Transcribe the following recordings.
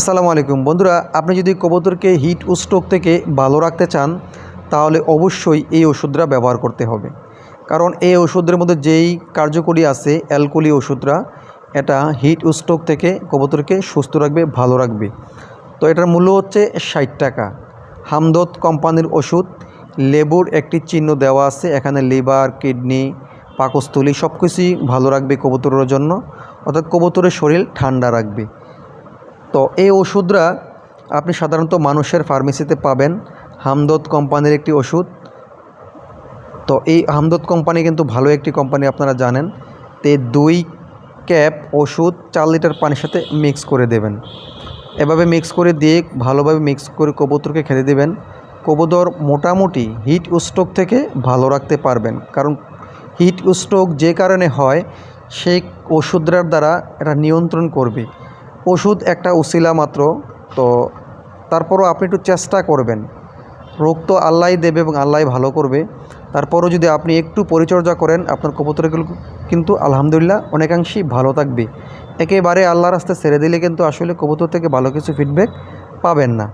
আসসালামু আলাইকুম। বন্ধুরা, আপনি যদি কবুতরকে হিট ও স্ট্রোক থেকে ভালো রাখতে চান, তাহলে অবশ্যই এই ওষুধটা ব্যবহার করতে হবে। কারণ এই ওষুধের মধ্যে যেই কার্যকরী আছে, অ্যালকোহলি ওষুধরা, এটা হিট ও স্ট্রোক থেকে কবুতরকে সুস্থ রাখবে, ভালো রাখবে। তো এটার মূল্য হচ্ছে ষাট টাকা। হামদত কোম্পানির ওষুধ, লেবুর একটি চিহ্ন দেওয়া আছে, এখানে লিভার, কিডনি, পাকস্থলী সব কিছুই ভালো রাখবে কবুতরের জন্য। অর্থাৎ কবুতরের শরীর ঠান্ডা রাখবে। তো এই ওষুধরা আপনি সাধারণত মানুষের ফার্মেসিতে পাবেন হামদত কোম্পানির একটি ওষুধ। তো এই হামদত কোম্পানি কিন্তু ভালো একটি কোম্পানি আপনারা জানেন। তে দুই ক্যাপ ওষুধ চার লিটার পানির সাথে মিক্স করে দেবেন। এভাবে মিক্স করে দিয়ে ভালোভাবে মিক্স করে কবুতরকে খেতে দেবেন। কবুতর মোটামুটি হিট স্ট্রোক থেকে ভালো রাখতে পারবেন। কারণ হিট স্ট্রোক যে কারণে হয়, সেই ওষুধটার দ্বারা এটা নিয়ন্ত্রণ করবে। ওষুধ একটা উসিলা মাত্র, তো তারপরও আপনি একটু চেষ্টা করবেন। রোগ তো আল্লাহ দেবে এবং আল্লাহ ভালো করবে। তারপরও যদি আপনি একটু পরিচর্যা করেন, আপনার কবুতরগুলো কিন্তু আলহামদুলিল্লাহ অনেকাংশেই ভালো থাকবে। একেবারে আল্লাহর রাস্তায় ছেড়ে দিলে কিন্তু আসলে কবুতর থেকে ভালো কিছু ফিডব্যাক পাবেন না।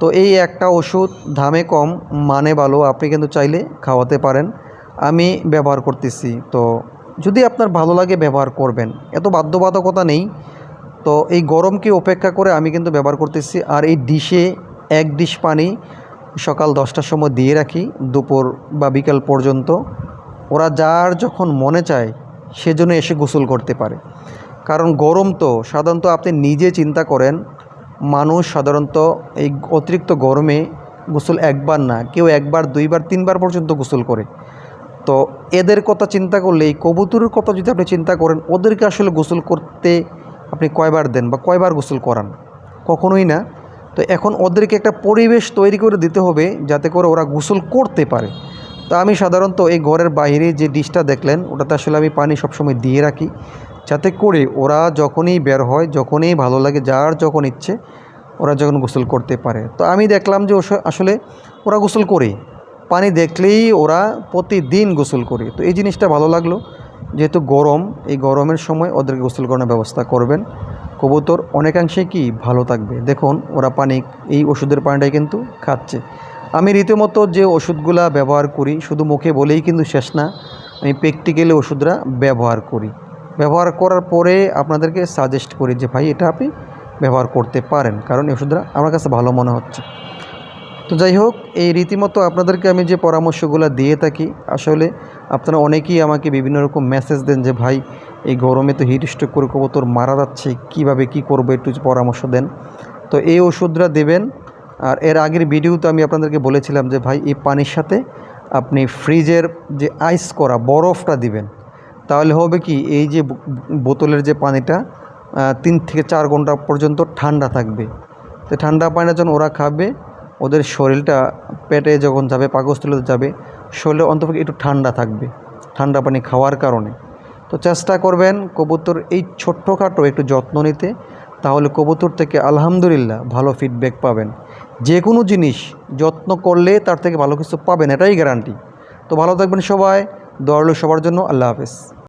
তো এই একটা ওষুধ, দামে কম মানে ভালো, আপনি কিন্তু চাইলে খাওয়াতে পারেন। আমি ব্যবহার করতেছি, তো যদি আপনার ভালো লাগে ব্যবহার করবেন। এত বাধ্যবাধকতা নেই তো এই গরমকে উপেক্ষা করে আমি কিন্তু ব্যবহার করতেছি আর এই ডিশে এক ডিশ পানি সকাল দশটার সময় দিয়ে রাখি, দুপুর বা বিকাল পর্যন্ত। ওরা যার যখন মনে চায় সেজন্য এসে গোসল করতে পারে। কারণ গরম তো, সাধারণত আপনি নিজে চিন্তা করেন, মানুষ সাধারণত এই অতিরিক্ত গরমে গোসল একবার না, কেউ একবার, দুইবার, তিনবার পর্যন্ত গোসল করে। তো এদের কথা চিন্তা করলে, এই কবুতরের কথা যদি আপনি চিন্তা করেন, ওদেরকে আসলে গোসল করতে আপনি কয়বার দেন বা কয়বার গোসল করান? কখনোই না। তো এখন ওদেরকে একটা পরিবেশ তৈরি করে দিতে হবে যাতে করে ওরা গোসল করতে পারে। তো আমি সাধারণত এই ঘরের বাইরে যে ডিশটা দেখলেন, ওটাতে আসলে আমি পানি সবসময় দিয়ে রাখি। যাতে করে ওরা যখনই বের হয়, যখনই ভালো লাগে, যার যখন ইচ্ছে, ওরা যখন গোসল করতে পারে। তো আমি দেখলাম যে আসলে ওরা গোসল করে পানি দেখলেই ওরা প্রতিদিন গোসল করে। তো এই জিনিসটা ভালো লাগল। যেহেতু গরম, এই গরমের সময় ওদেরকে গোসল করানোর ব্যবস্থা করবেন। কবুতর অনেকাংশে কি ভালো থাকবে? দেখুন, ওরা পানি, এই ওষুধের পানিটাই কিন্তু খাচ্ছে। আমি রীতিমতো যে ওষুধগুলা ব্যবহার করি, শুধু মুখে বলেই কিন্তু শেষ না, আমি প্র্যাকটিক্যালি ওষুধরা ব্যবহার করি। ব্যবহার করার পরে আপনাদেরকে সাজেস্ট করি যে, ভাই, এটা আপনি ব্যবহার করতে পারেন। কারণ এই ওষুধরা আমার কাছে ভালো মনে হচ্ছে। তো যাই হোক, এই রীতিমতো আপনাদেরকে আমি যে পরামর্শগুলো দিয়ে থাকি, আসলে আপনারা অনেকেই আমাকে বিভিন্ন রকম মেসেজ দেন যে, ভাই, এই গরমে তো হিট স্ট্রোক করে কবুতর মারা যাচ্ছে, কীভাবে কী করব? একটু পরামর্শ দেন। তো এই ওষুধটা দেবেন। আর এর আগের ভিডিওতে আমি আপনাদেরকে বলেছিলাম যে, ভাই, এই পানির সাথে আপনি ফ্রিজের যে আইস করা বরফটা দিবেন, তাহলে হবে কি, এই যে বোতলের যে পানিটা তিন থেকে চার ঘণ্টা পর্যন্ত ঠান্ডা থাকবে। তো ঠান্ডা পানিটা যখন ওরা খাবে ওদের শরীরটা পেটে যখন যাবে, পাকস্থলীতে যাবে শরীরে অন্তপক্ষে একটু ঠান্ডা থাকবে, ঠান্ডা পানি খাওয়ার কারণে। তো চেষ্টা করবেন কবুতর এই ছোট্টখাটো একটু যত্ন নিতে, তাহলে কবুতর থেকে আলহামদুলিল্লাহ ভালো ফিডব্যাক পাবেন। যে কোনো জিনিস, যত্ন করলে তার থেকে ভালো কিছু পাবেন, এটাই গ্যারান্টি তো ভালো থাকবেন সবাই, দয়ালু সবার জন্য আল্লাহ হাফেজ।